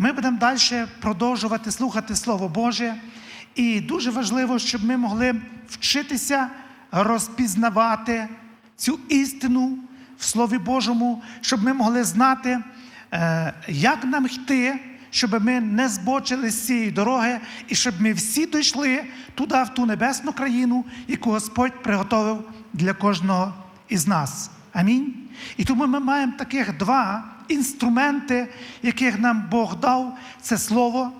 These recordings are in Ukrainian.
Ми будемо далі продовжувати слухати Слово Боже. І дуже важливо, щоб ми могли вчитися розпізнавати цю істину в Слові Божому, щоб ми могли знати, е, як нам йти, щоб ми не збочили з цієї дороги, і щоб ми всі дійшли туди, в ту небесну країну, яку Господь приготовив для кожного із нас. Амінь. І тому ми маємо таких два інструменти, яких нам Бог дав: це Слово,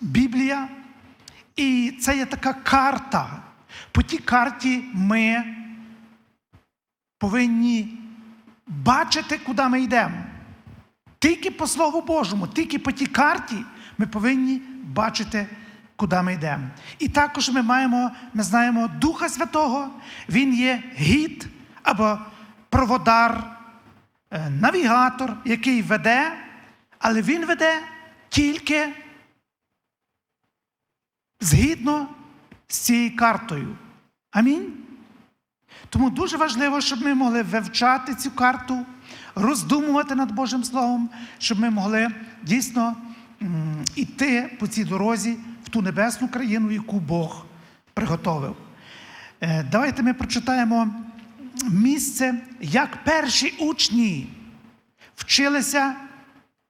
Біблія. І це є така карта. По тій карті ми повинні бачити, куди ми йдемо. Тільки по Слову Божому, тільки по тій карті ми повинні бачити, куди ми йдемо. І також ми маємо, ми знаємо Духа Святого, Він є гід або проводар, навігатор, який веде, але він веде тільки згідно з цією картою. Амінь. Тому дуже важливо, щоб ми могли вивчати цю карту, роздумувати над Божим Словом, щоб ми могли дійсно м, іти по цій дорозі в ту небесну країну, яку Бог приготовив. Е, Давайте ми прочитаємо місце, як перші учні вчилися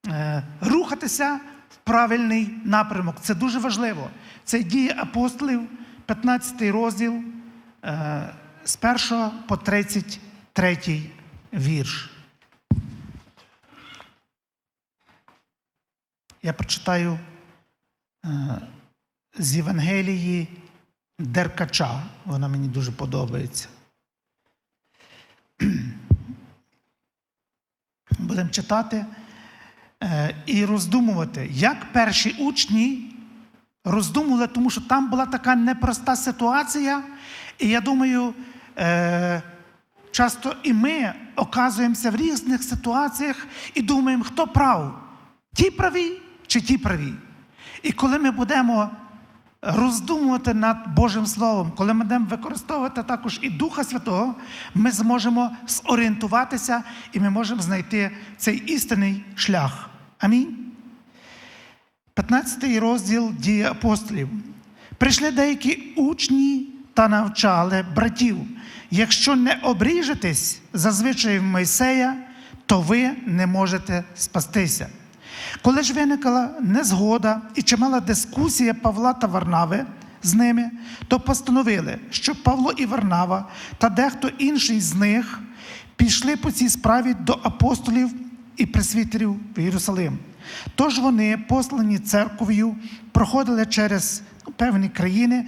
е, рухатися в правильний напрямок. Це дуже важливо. Це дії апостолів, 15 розділ е, з 1 по 33 вірш. Я прочитаю е, з Євангелії Деркача. Вона мені дуже подобається. Будемо читати е, і роздумувати, як перші учні роздумували, тому що там була така непроста ситуація. І я думаю, е, часто і ми оказуємося в різних ситуаціях і думаємо, хто прав, ті праві чи ті праві. І коли ми будемо роздумувати над Божим Словом, коли ми будемо використовувати також і Духа Святого, ми зможемо зорієнтуватися і ми можемо знайти цей істинний шлях. Амінь. 15 розділ дії апостолів. Прийшли деякі учні та навчали братів. Якщо не обріжетесь за звичаєм Мойсея, то ви не можете спастися. Коли ж виникла незгода і чимала дискусія Павла та Варнави з ними, то постановили, що Павло і Варнава та дехто інший з них пішли по цій справі до апостолів і пресвітерів в Єрусалим. Тож вони, послані церков'ю, проходили через певні країни,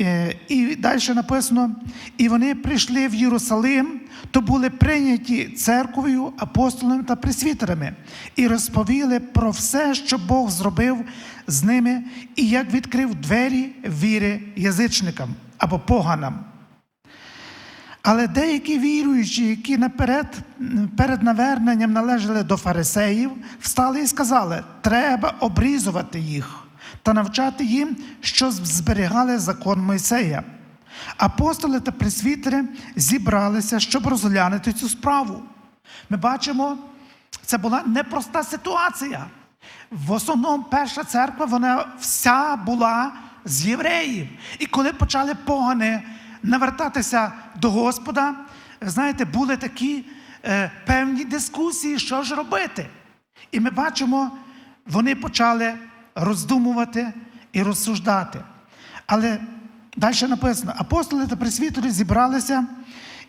е, і далі написано: і вони прийшли в Єрусалим, то були прийняті церков'ю, апостолами та пресвітерами, і розповіли про все, що Бог зробив з ними, і як відкрив двері віри язичникам або поганам. Але деякі віруючі, які наперед, перед наверненням належали до фарисеїв, встали і сказали: треба обрізувати їх та навчати їм, що зберігали закон Мойсея. Апостоли та пресвітери зібралися, щоб розглянути цю справу. Ми бачимо, це була непроста ситуація. В основному перша церква, вона вся була з євреїв. І коли почали погани навертатися до Господа, знаєте, були такі е, певні дискусії, що ж робити. І ми бачимо, вони почали роздумувати і розсуждати. Але далі написано: апостоли та пресвітери зібралися,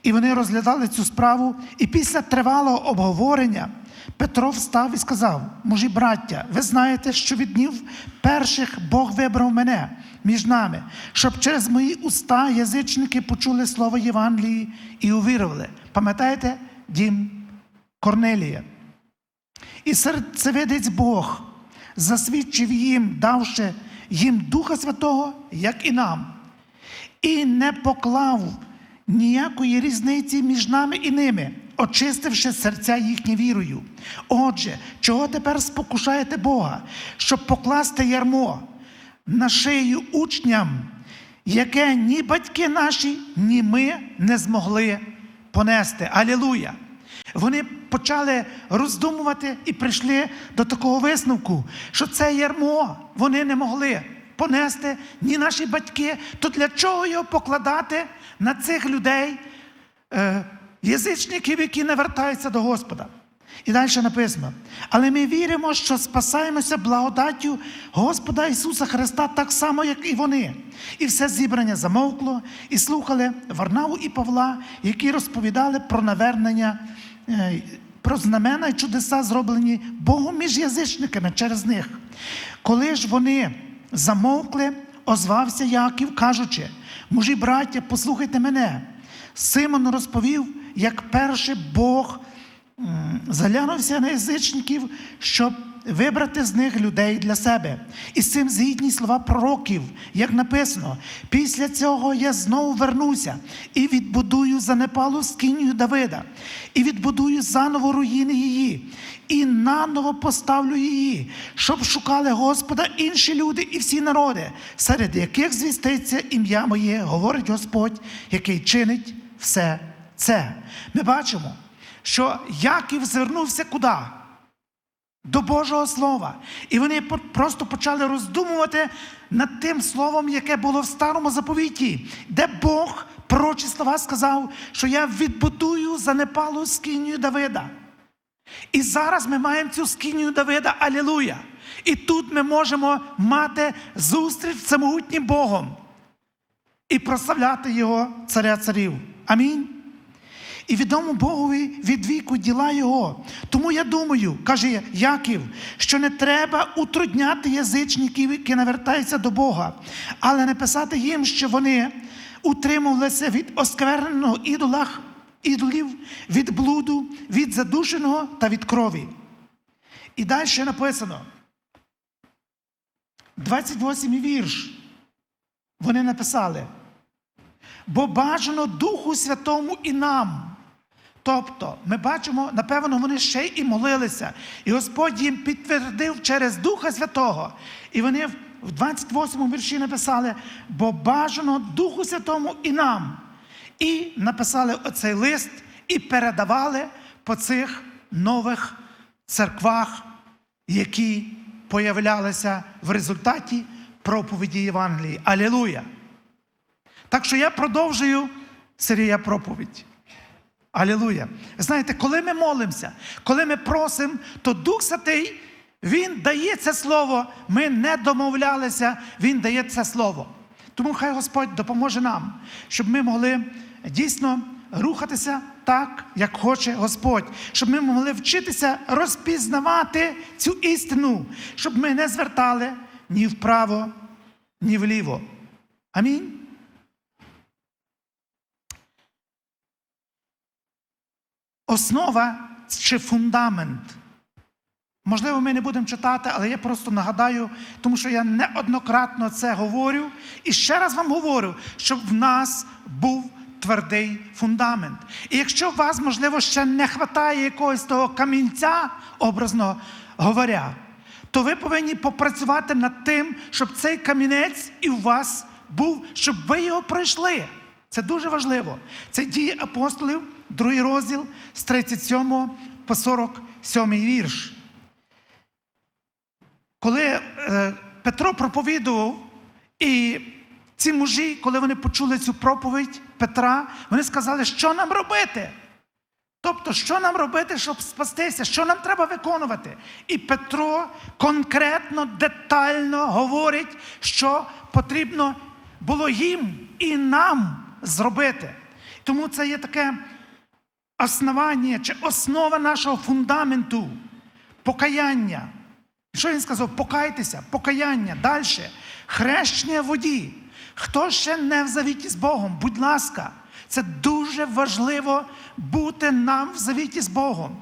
і вони розглядали цю справу. І після тривалого обговорення Петро встав і сказав: Мужі браття, ви знаєте, що від днів перших Бог вибрав мене між нами, щоб через мої уста язичники почули слово Євангелії і увірували. Пам'ятаєте дім Корнелія? І серцевидець Бог засвідчив їм, давши їм Духа Святого, як і нам, і не поклав ніякої різниці між нами і ними, очистивши серця їхні вірою. Отже, чого тепер спокушаєте Бога, щоб покласти ярмо на шию учням, яке ні батьки наші, ні ми не змогли понести. Алілуя! Вони почали роздумувати і прийшли до такого висновку, що це ярмо вони не могли понести ні наші батьки. То для чого його покладати на цих людей, е, язичників, які не вертаються до Господа? І далі написано. Але ми віримо, що спасаємося благодаттю Господа Ісуса Христа так само, як і вони. І все зібрання замовкло, і слухали Варнаву і Павла, які розповідали про навернення, е, про знамена і чудеса, зроблені Богом між язичниками через них. Коли ж вони замовкли, озвався Яків, кажучи: мужі браття, послухайте мене. Симон розповів, як перший Бог заглянувся на язичників, щоб вибрати з них людей для себе. І з цим згідні слова пророків, як написано: після цього я знову вернуся і відбудую занепалу скинію Давида, і відбудую заново руїни її, і наново поставлю її, щоб шукали Господа інші люди і всі народи, серед яких звіститься ім'я моє, говорить Господь, який чинить все це. Ми бачимо, що Яків звернувся куди? До Божого Слова. І вони просто почали роздумувати над тим словом, яке було в старому заповіті, де Бог пророчі слова сказав, що я відбудую занепалу скинію Давида. І зараз ми маємо цю скинію Давида, Алілуя. І тут ми можемо мати зустріч з всемогутнім Богом і прославляти Його царя царів. Амінь. І відомо Богові від віку діла Його. Тому я думаю, каже Яків, що не треба утрудняти язичників, які навертаються до Бога, але не писати їм, що вони утримувалися від оскверненого ідолах, ідолів, від блуду, від задушеного та від крові. І далі написано. 28 вірш. Вони написали. Бо бажано Духу Святому і нам. Тобто, ми бачимо, напевно, вони ще й молилися. І Господь їм підтвердив через Духа Святого. І вони в 28 вірші написали: бо бажано Духу Святому і нам. І написали оцей лист і передавали по цих нових церквах, які появлялися в результаті проповіді Євангелії. Алілуя! Так що я продовжую Сергія проповідь. Алілуя. Знаєте, коли ми молимося, коли ми просимо, то Дух Святий, Він дає це слово. Ми не домовлялися, Він дає це слово. Тому хай Господь допоможе нам, щоб ми могли дійсно рухатися так, як хоче Господь, щоб ми могли вчитися розпізнавати цю істину, щоб ми не звертали ні вправо, ні вліво. Амінь. Основа чи фундамент. Можливо, ми не будемо читати, але я просто нагадаю, тому що я неоднократно це говорю. І ще раз вам говорю, щоб в нас був твердий фундамент. І якщо у вас, можливо, ще не вистачає якогось того камінця, образно говоря, то ви повинні попрацювати над тим, щоб цей камінець і у вас був, щоб ви його пройшли. Це дуже важливо. Це дії апостолів, другий розділ з 37 по 47 вірш. Коли е, Петро проповідував, і ці мужі, коли вони почули цю проповідь Петра, вони сказали, що нам робити? Тобто, що нам робити, щоб спастися? Що нам треба виконувати? І Петро конкретно, детально говорить, що потрібно було їм і нам зробити. Тому це є таке основання чи основа нашого фундаменту покаяння. Що він сказав? Покайтеся, покаяння. Далі. Хрещення воді. Хто ще не в завіті з Богом? Будь ласка, це дуже важливо бути нам в завіті з Богом.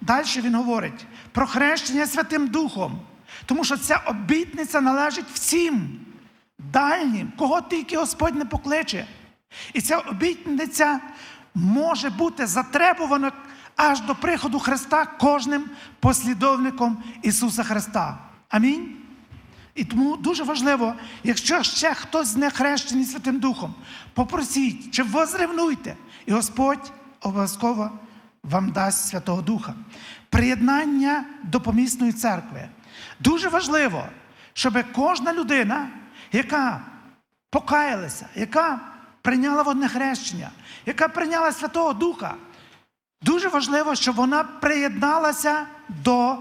Далі він говорить про хрещення Святим Духом, тому що ця обітниця належить всім дальнім, кого тільки Господь не покличе. І ця обітниця може бути затребувана аж до приходу Христа кожним послідовником Ісуса Христа. Амінь. І тому дуже важливо, якщо ще хтось не хрещений Святим Духом, попросіть чи возревнуйте, і Господь обов'язково вам дасть Святого Духа. Приєднання до помісної церкви. Дуже важливо, щоб кожна людина, яка покаялася, яка прийняла водне хрещення, яка прийняла Святого Духа, дуже важливо, щоб вона приєдналася до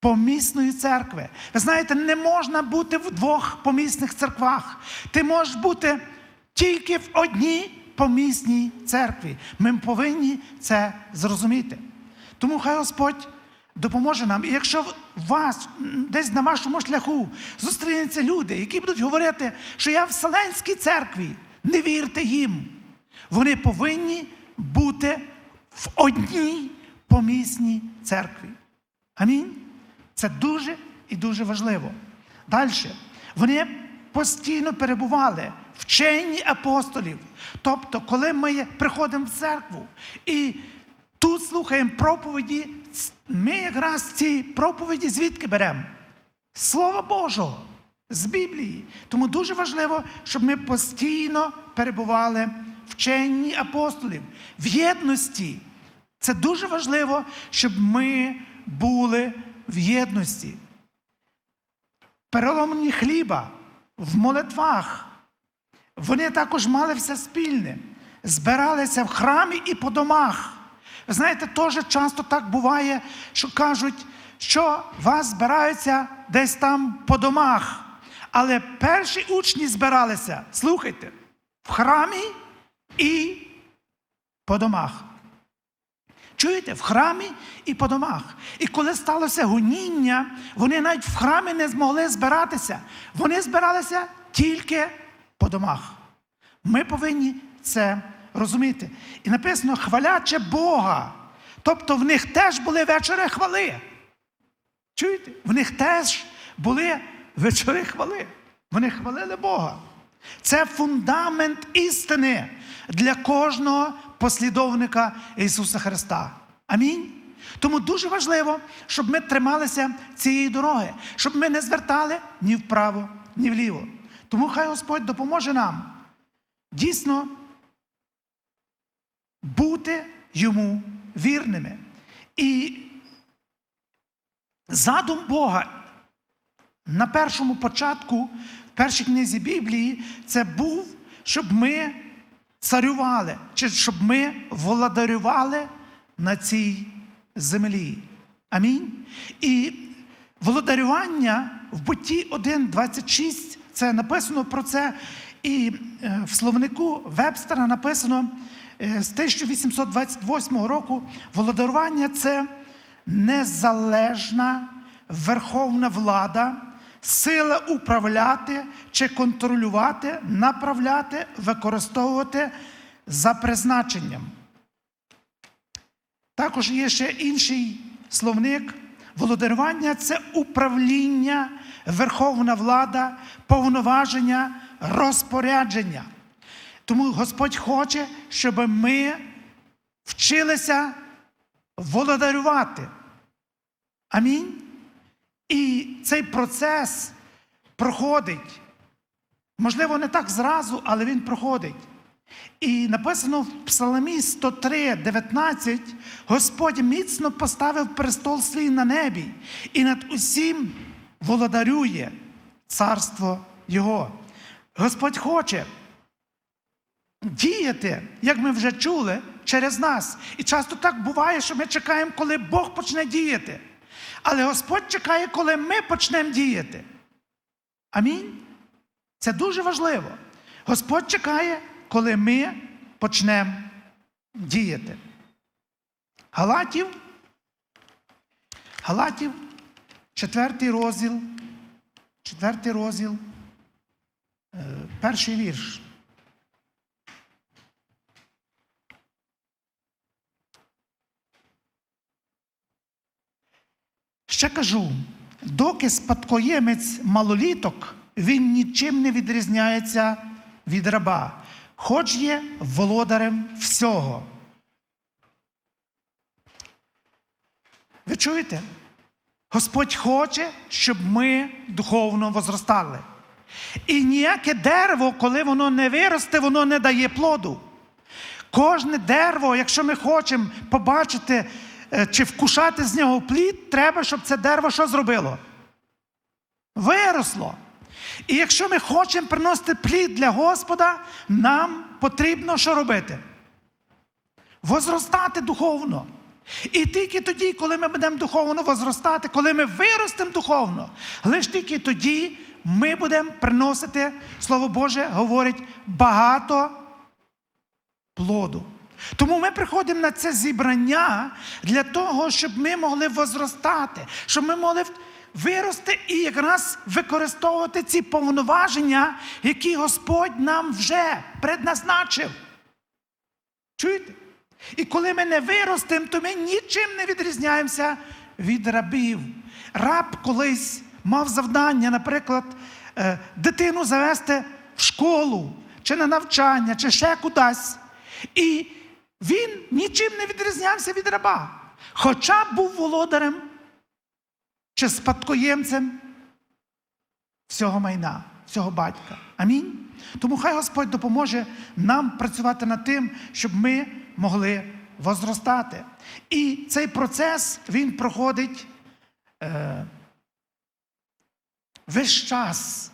помісної церкви. Ви знаєте, не можна бути в двох помісних церквах. Ти можеш бути тільки в одній помісній церкві. Ми повинні це зрозуміти. Тому хай Господь допоможе нам. І якщо вас десь на вашому шляху зустрінуться люди, які будуть говорити, що я в Вселенській церкві, не вірте їм. Вони повинні бути в одній помісній церкві. Амінь. Це дуже і дуже важливо. Далі. Вони постійно перебували в вченні апостолів. Тобто, коли ми приходимо в церкву і тут слухаємо проповіді, ми якраз ці проповіді звідки беремо? З Слова Божого, з Біблії. Тому дуже важливо, щоб ми постійно перебували в вченні апостолів, в єдності. Це дуже важливо, щоб ми були в єдності. Переломні хліба в молитвах. Вони також мали все спільне, збиралися в храмі і по домах. Ви знаєте, теж часто так буває, що кажуть, що вас збираються десь там по домах. Але перші учні збиралися, слухайте, в храмі і по домах. Чуєте, в храмі і по домах. І коли сталося гоніння, вони навіть в храмі не змогли збиратися. Вони збиралися тільки по домах. Ми повинні це розуміти. І написано хваляче Бога. Тобто в них теж були вечори хвали. Чуєте? В них теж були вечори хвали. Вони хвалили Бога. Це фундамент істини для кожного послідовника Ісуса Христа. Амінь. Тому дуже важливо, щоб ми трималися цієї дороги, щоб ми не звертали ні вправо, ні вліво. Тому хай Господь допоможе нам дійсно бути йому вірними. І задум Бога на першому початку, в першій книзі Біблії, це був, щоб ми царювали, чи щоб ми володарювали на цій землі. Амінь. І володарювання в бутті 1.26, це написано про це, і е, в словнику Вебстера написано е, з 1828 року володарювання це незалежна верховна влада, сила управляти чи контролювати, направляти, використовувати за призначенням. Також є ще інший словник. Володарювання це управління, верховна влада, повноваження, розпорядження. Тому Господь хоче, щоб ми вчилися володарювати. Амінь. І цей процес проходить. Можливо, не так зразу, але він проходить. І написано в Псалмі 103, 19, Господь міцно поставив престол свій на небі і над усім володарює царство Його. Господь хоче діяти, як ми вже чули, через нас. І часто так буває, що ми чекаємо, коли Бог почне діяти. Але Господь чекає, коли ми почнемо діяти. Амінь. Це дуже важливо. Господь чекає, коли ми почнемо діяти. Галатів, Галатів, четвертий розділ, четвертий розділ, е, перший вірш. Ще кажу, доки спадкоємець малоліток, він нічим не відрізняється від раба, хоч є володарем всього. Ви чуєте? Господь хоче, щоб ми духовно возростали. І ніяке дерево, коли воно не виросте, воно не дає плоду. Кожне дерево, якщо ми хочемо побачити чи вкушати з нього плід, треба, щоб це дерево що зробило? Виросло. І якщо ми хочемо приносити плід для Господа, нам потрібно що робити? Возростати духовно. І тільки тоді, коли ми будемо духовно возростати, коли ми виростемо духовно, лише тільки тоді ми будемо приносити, Слово Боже говорить, багато плоду. Тому ми приходимо на це зібрання для того, щоб ми могли возростати, щоб ми могли вирости і якраз використовувати ці повноваження, які Господь нам вже предназначив. Чуєте? І коли ми не виростемо, то ми нічим не відрізняємося від рабів. Раб колись мав завдання, наприклад, е, дитину завести в школу, чи на навчання, чи ще кудись. І він нічим не відрізнявся від раба. Хоча був володарем чи спадкоємцем всього майна, всього батька. Амінь. Тому хай Господь допоможе нам працювати над тим, щоб ми могли возростати. І цей процес він проходить е, весь час,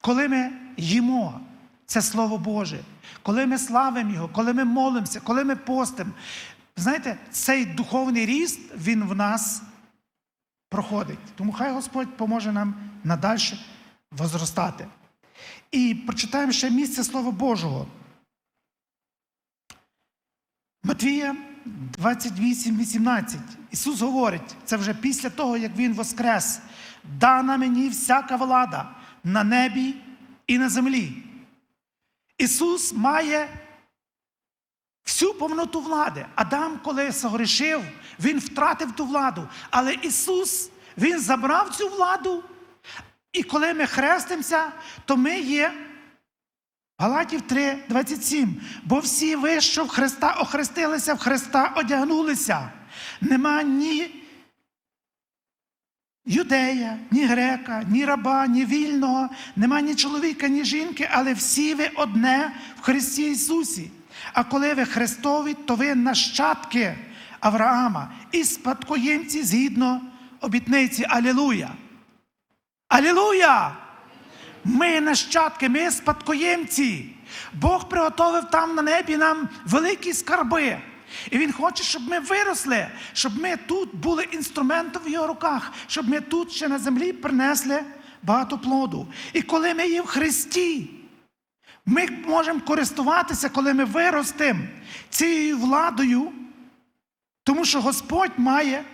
коли ми їмо це Слово Боже, коли ми славимо Його, коли ми молимося, коли ми постимо. Знаєте, цей духовний ріст, він в нас проходить. Тому хай Господь поможе нам надальше возростати. І прочитаємо ще місце Слова Божого. Матвія 28, 18. Ісус говорить, це вже після того, як Він воскрес. Дана мені всяка влада на небі і на землі. Ісус має всю повноту влади. Адам, коли согрішив, Він втратив ту владу. Але Ісус, Він забрав цю владу. І коли ми хрестимося, то ми є Галатів 3, 27. Бо всі ви, що в Христа охрестилися, в Христа одягнулися. Нема ні юдея, ні грека, ні раба, ні вільного, нема ні чоловіка, ні жінки, але всі ви одне в Христі Ісусі. А коли ви Христові, то ви нащадки Авраама і спадкоємці згідно обітниці. Алілуя! Алілуя! Ми нащадки, ми спадкоємці. Бог приготовив там на небі нам великі скарби. І Він хоче, щоб ми виросли, щоб ми тут були інструментом в його руках, щоб ми тут ще на землі принесли багато плоду. І коли ми є в Христі, ми можемо користуватися, коли ми виростемо цією владою, тому що Господь має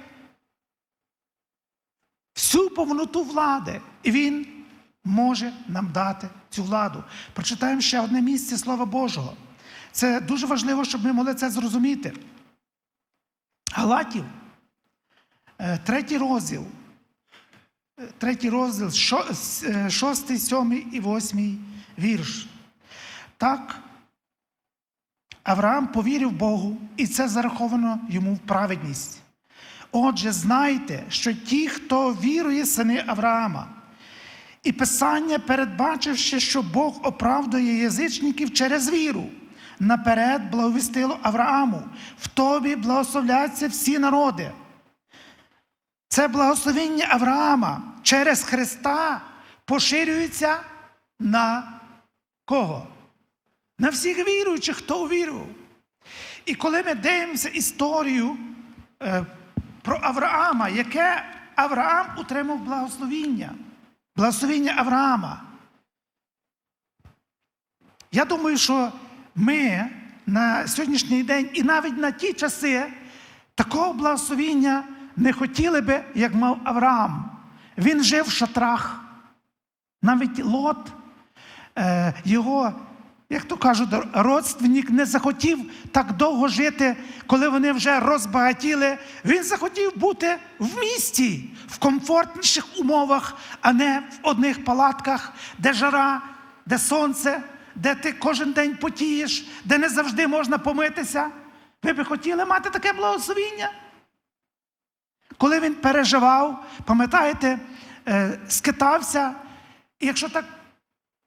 всю повноту влади. І Він може нам дати цю владу. Прочитаємо ще одне місце Слова Божого. Це дуже важливо, щоб ми могли це зрозуміти. Галатів, е, третій розділ. Е, Третій розділ, е, шостий, сьомий і восьмий вірш. Так, Авраам повірив Богу, і це зараховано йому в праведність. Отже, знайте, що ті, хто вірує сини Авраама, і Писання, передбачивши, що Бог оправдує язичників через віру, наперед благовістило Аврааму, в тобі благословляться всі народи. Це благословення Авраама через Христа поширюється на кого? На всіх віруючих, хто увірував. І коли ми дивимося історію е, про Авраама, яке Авраам отримав благословіння, благословіння Авраама. Я думаю, що ми на сьогоднішній день і навіть на ті часи такого благословіння не хотіли би, як мав Авраам. Він жив в шатрах. Навіть Лот, е, його, як то кажуть, родственник не захотів так довго жити, коли вони вже розбагатіли. Він захотів бути в місті, в комфортніших умовах, а не в одних палатках, де жара, де сонце, де ти кожен день потієш, де не завжди можна помитися. Ви би хотіли мати таке благословіння? Коли він переживав, пам'ятаєте, е, скитався, і якщо так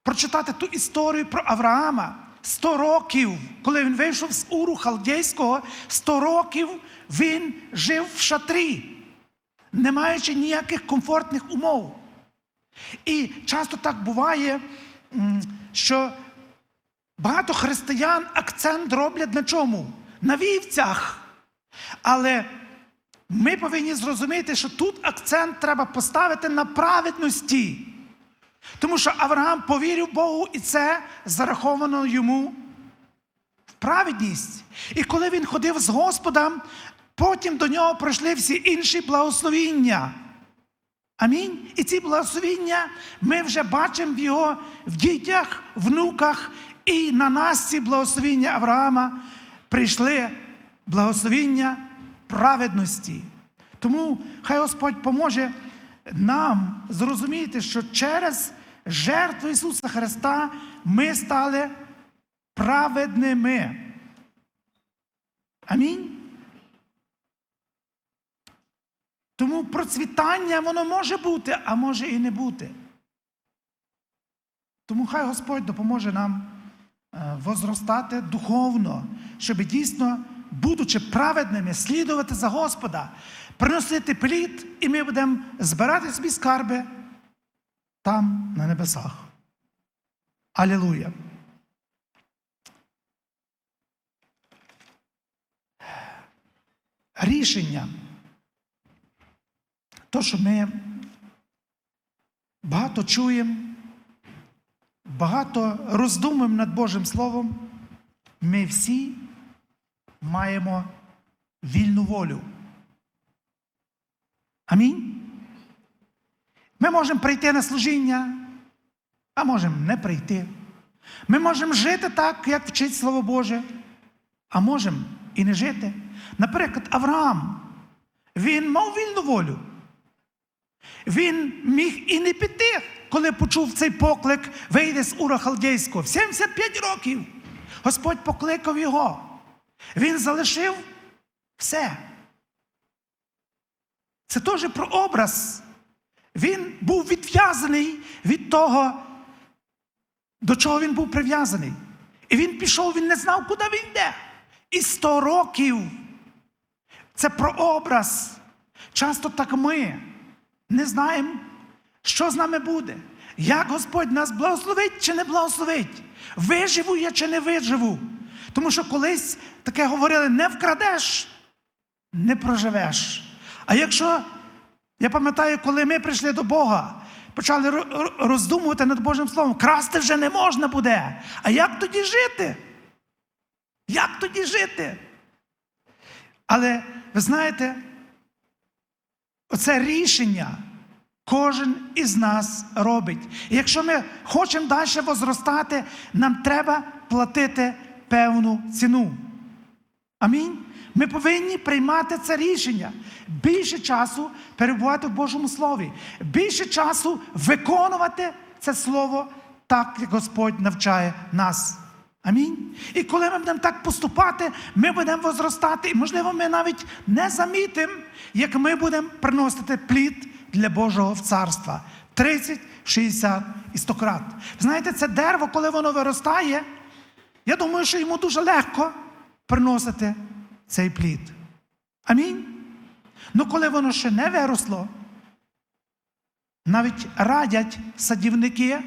прочитати ту історію про Авраама, 100 років, коли він вийшов з Уру Халдейського, 100 років він жив в шатрі, не маючи ніяких комфортних умов. І часто так буває, що багато християн акцент роблять на чому? На вівцях. Але ми повинні зрозуміти, що тут акцент треба поставити на праведності. Тому що Авраам повірив Богу, і це зараховано йому в праведність. І коли він ходив з Господом, потім до нього пройшли всі інші благословіння. Амінь. І ці благословіння ми вже бачимо в його в дітях, внуках, і на нас ці благословіння Авраама прийшли благословіння праведності. Тому хай Господь поможе нам зрозуміти, що через жертву Ісуса Христа ми стали праведними. Амінь. Тому процвітання воно може бути, а може і не бути. Тому хай Господь допоможе нам возростати духовно, щоб дійсно, будучи праведними, слідувати за Господа, приносити плід, і ми будемо збирати собі скарби там, на небесах. Алілуя! Рішення. То, що ми багато чуємо, багато роздумуємо над Божим Словом, ми всі маємо вільну волю. Амінь. Ми можемо прийти на служіння, а можемо не прийти. Ми можемо жити так, як вчить Слово Боже, а можемо і не жити. Наприклад, Авраам, він мав вільну волю. Він міг і не піти, коли почув цей поклик, вийде з Ура Халдейського. В 75 років Господь покликав його. Він залишив все. Це теж про образ. Він був відв'язаний від того, до чого він був прив'язаний. І він пішов, він не знав, куди він йде. І 100 років. Це про образ. Часто так ми не знаємо, що з нами буде. Як Господь нас благословить чи не благословить? Виживу я чи не виживу. Тому що колись таке говорили: не вкрадеш, не проживеш. А якщо, я пам'ятаю, коли ми прийшли до Бога, почали роздумувати над Божим Словом, красти вже не можна буде. А як тоді жити? Як тоді жити? Але ви знаєте, оце рішення кожен із нас робить. І якщо ми хочемо далі возростати, нам треба платити певну ціну. Амінь. Ми повинні приймати це рішення. Більше часу перебувати в Божому Слові, більше часу виконувати це Слово так, як Господь навчає нас. Амінь. І коли ми будемо так поступати, ми будемо возростати. І, можливо, ми навіть не замітимо, як ми будемо приносити плід для Божого царства. 30, 60 і 100 крат. Знаєте, це дерево, коли воно виростає, я думаю, що йому дуже легко приносити цей плід. Амінь. Ну, коли воно ще не виросло, навіть радять садівники,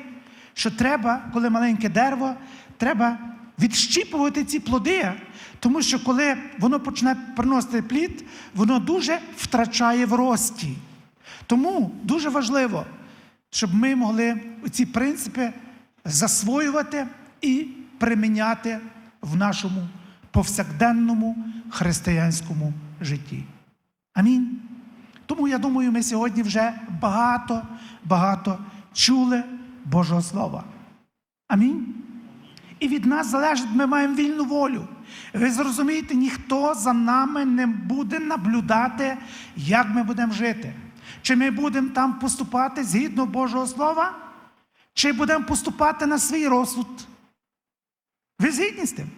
що треба, коли маленьке дерево, треба відщіпувати ці плоди, тому що коли воно почне приносити плід, воно дуже втрачає в рості. Тому дуже важливо, щоб ми могли ці принципи засвоювати і приміняти в нашому повсякденному християнському житті. Амінь. Тому я думаю, ми сьогодні вже багато, багато чули Божого Слова. Амінь. І від нас залежить, ми маємо вільну волю. Ви зрозумієте, ніхто за нами не буде наблюдати, як ми будемо жити. Чи ми будемо там поступати згідно Божого Слова, чи будемо поступати на свій розсуд. Ви згідні з тим?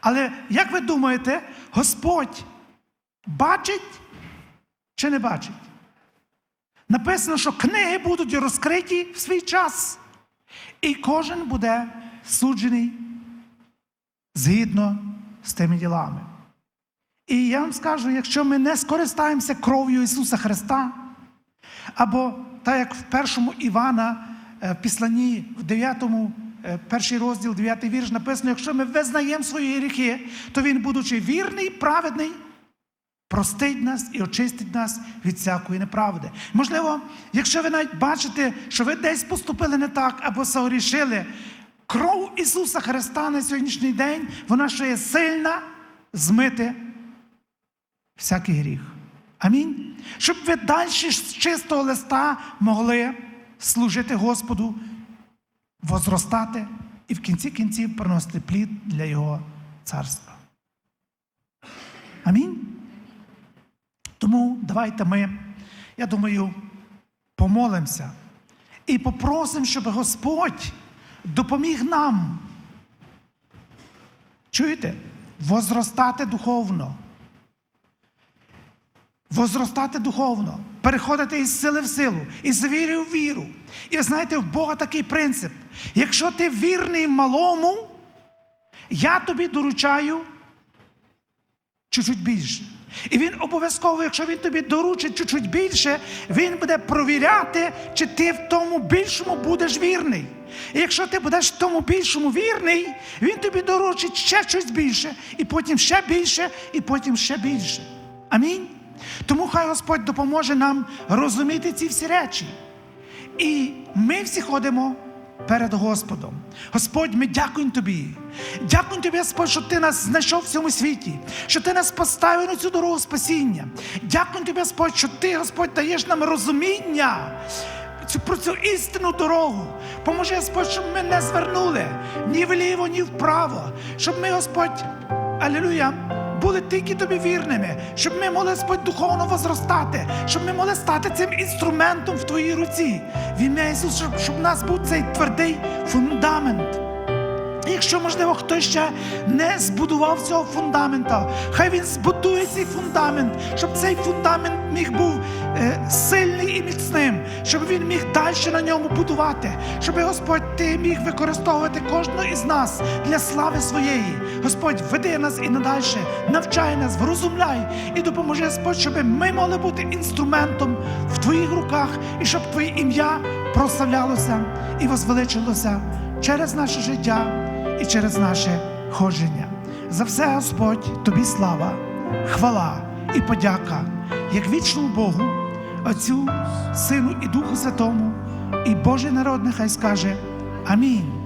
Але як ви думаєте, Господь бачить чи не бачить? Написано, що книги будуть розкриті в свій час, і кожен буде суджений згідно з тими ділами. І я вам скажу, якщо ми не скористаємося кров'ю Ісуса Христа, або так як в першому Івана е, в післанні, в 9, е, перший розділ, 9 вірш написано, якщо ми визнаємо свої гріхи, то Він, будучи вірний, праведний, простить нас і очистить нас від всякої неправди. Можливо, якщо ви навіть бачите, що ви десь поступили не так або согрішили, кров Ісуса Христа на сьогоднішній день, вона ще є сильна змити всякий гріх. Амінь. Щоб ви далі з чистого листа могли служити Господу, возростати і в кінці кінців приносити плід для Його царства. Амінь. Тому давайте ми, я думаю, помолимося і попросимо, щоб Господь допоміг нам. Чуєте? Возростати духовно. Возростати духовно, переходити із сили в силу, із віри в віру. І знаєте, в Бога такий принцип. Якщо ти вірний малому, я тобі доручаю чуть-чуть більше. І він обов'язково, якщо він тобі доручить чуть-чуть більше, він буде провіряти, чи ти в тому більшому будеш вірний. І якщо ти будеш в тому більшому вірний, він тобі доручить ще щось більше, і потім ще більше, і потім ще більше. Амінь. Тому хай Господь допоможе нам розуміти ці всі речі. І ми всі ходимо перед Господом. Господь, ми дякуємо Тобі. Дякуємо Тобі, Господь, що Ти нас знайшов в цьому світі, що Ти нас поставив на цю дорогу спасіння. Дякуємо Тобі, Господь, що Ти, Господь, даєш нам розуміння про цю істинну дорогу. Поможи, Господь, щоб ми не звернули ні вліво, ні вправо, щоб ми, Господь, алілуя, були тільки тобі вірними, щоб ми могли Господь духовно возростати, щоб ми могли стати цим інструментом в твоїй руці. В ім'я Ісуса, щоб, щоб в нас був цей твердий фундамент. Якщо, можливо, хтось ще не збудував цього фундамента, хай він збудує цей фундамент, щоб цей фундамент міг був е, сильний і міцним, щоб він міг далі на ньому будувати, щоб Господь ти міг використовувати кожного із нас для слави своєї. Господь, веди нас і надальше, навчай нас, врозумляй і допоможи, Господь, щоб ми могли бути інструментом в Твоїх руках і щоб Твоє ім'я прославлялося і возвеличилося через наше життя і через наше ходження. За все, Господь, тобі слава, хвала і подяка, як вічному Богу, Отцю, Сину і Духу Святому, і Божий народ нехай скаже Амінь.